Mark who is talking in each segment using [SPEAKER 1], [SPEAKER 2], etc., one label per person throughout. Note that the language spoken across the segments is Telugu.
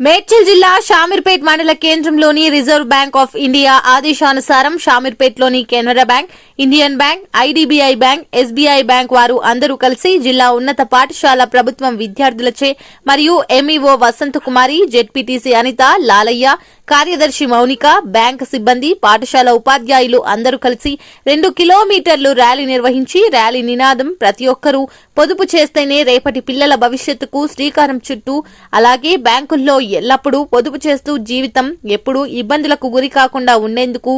[SPEAKER 1] మేడ్చల్ జిల్లా షామీర్పేట్ మండల కేంద్రంలోని రిజర్వ్ బ్యాంక్ ఆఫ్ ఇండియా ఆదేశానుసారం షామీర్పేట్లోని Canara bank Indian bank IDBI bank SBI bank వారు అందరూ కలిసి జిల్లా ఉన్నత పాఠశాల ప్రభుత్వం విద్యార్థులచే మరియు ఎంఈఓ వసంత కుమారి జెడ్పీటీసీ అనిత లాలయ్య కార్యదర్శి మౌనిక బ్యాంక్ సిబ్బంది పాఠశాల ఉపాధ్యాయులు అందరూ కలిసి రెండు కిలోమీటర్లు ర్యాలీ నిర్వహించి ర్యాలీ నినాదం ప్రతి ఒక్కరూ పొదుపు చేస్తేనే రేపటి పిల్లల భవిష్యత్తుకు శ్రీకారం చుట్టూ అలాగే బ్యాంకుల్లో ఎల్లప్పుడూ పొదుపు చేస్తూ జీవితం ఎప్పుడూ ఇబ్బందులకు గురి కాకుండా ఉండేందుకు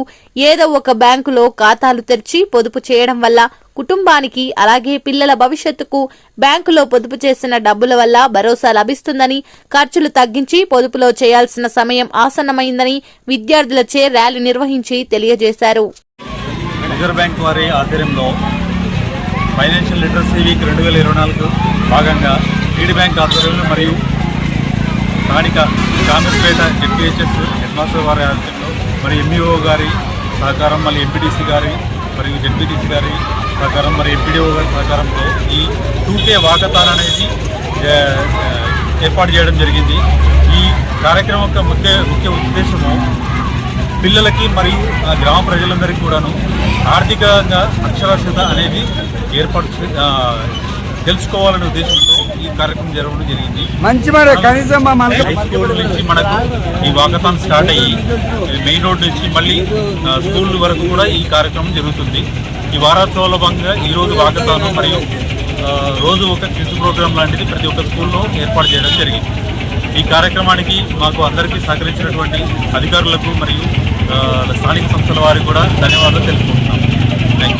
[SPEAKER 1] ఏదో ఒక బ్యాంకులో ఖాతాలు తెరిచి పొదుపు చేయడం వల్ల కుటుంబానికి అలాగే పిల్లల భవిష్యత్తుకు బ్యాంకులో పొదుపు చేసిన డబ్బుల వల్ల భరోసా లభిస్తుందని ఖర్చులు తగ్గించి పొదుపులో చేయాల్సిన సమయం ఆసన్నమైందని విద్యార్థులచే ర్యాలీ నిర్వహించి తెలియజేశారు.
[SPEAKER 2] రిజర్వ్ బ్యాంక్ వారి ఆధ్వర్యంలో ఫైనాన్షియల్ లిటరసీ వీక్ రెండు వేల ఇరవై నాలుగు భాగంగా లీడ్ బ్యాంక్ ఆధ్వర్యంలో మరియు స్థానిక కామర్పేట ఎంపీహెచ్ఎస్ హెడ్మాస్టర్ వారి ఆధ్వర్యంలో మరి ఎంఈఓ గారి సహకారం మళ్ళీ ఎంపీటీసీ గారి మరియు జెడ్పీటీసీ గారి సహకారం మరి ఎంపీడీఓ గారి సహకారంతో ఈ టూకే వాకథాన్ అనేది ఏర్పాటు చేయడం జరిగింది. ఈ కార్యక్రమం యొక్క ముఖ్య ముఖ్య ఉద్దేశము పిల్లలకి మరియు గ్రామ ప్రజలందరికీ కూడాను ఆర్థికంగా అక్షరాస్యత అనేది ఏర్పాటు చే- తెలుసుకోవాలనే ఉద్దేశంతో ఈ కార్యక్రమం జరగడం జరిగింది.
[SPEAKER 3] మంచి మరి కనీసం
[SPEAKER 2] స్కూల్ నుంచి మనకు ఈ వాకథాన్ స్టార్ట్ అయ్యి మెయిన్ రోడ్ నుంచి మళ్ళీ స్కూల్ వరకు కూడా ఈ కార్యక్రమం జరుగుతుంది. ఈ వారోత్సవాల భాగంగా ఈ రోజు వాకథాన్ మరియు రోజు ఒక క్విజ్ ప్రోగ్రామ్ లాంటిది ప్రతి ఒక్క స్కూల్లో ఏర్పాటు చేయడం జరిగింది. ఈ కార్యక్రమానికి మాకు అందరికీ సహకరించినటువంటి అధికారులకు మరియు స్థానిక సంస్థల వారికి కూడా ధన్యవాదాలు తెలుపుకుంటున్నాం.